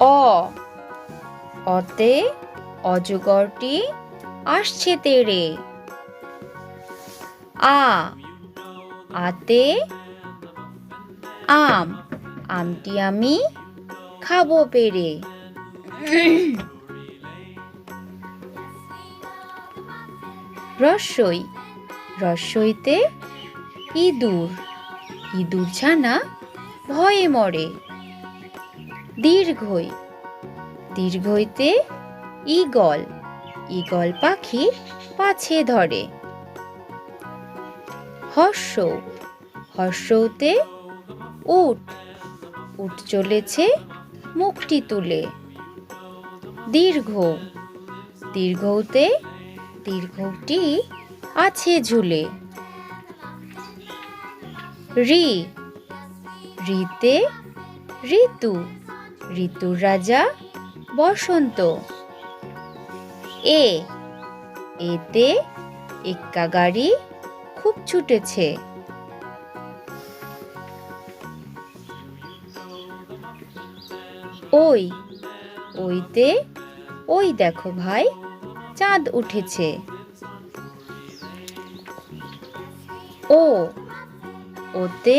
অ, অতে অজগরটি আসছে তেরে আ, আতে আম, আমটি আমি খাব পেরে রসই, রসইতে ইঁদুর। ইঁদুর ছানা ভয়ে মরে। দীর্ঘই। দীর্ঘইতে ঈগল। ঈগল পাখি পাছে ধরে। হর্ষ। হর্ষতে উট। উট চলেছে মুখটি তুলে। দীর্ঘ। দীর্ঘতে দীর্ঘটি আছে ঝুলে। রি। রিতে ঋতু, ঋতুর রাজা বসন্ত। এ, এতে এক্কা গাড়ি খুব ছুটেছে। ওই, ওইতে, ওই দেখো ভাই, চাঁদ উঠেছে। ও, ওতে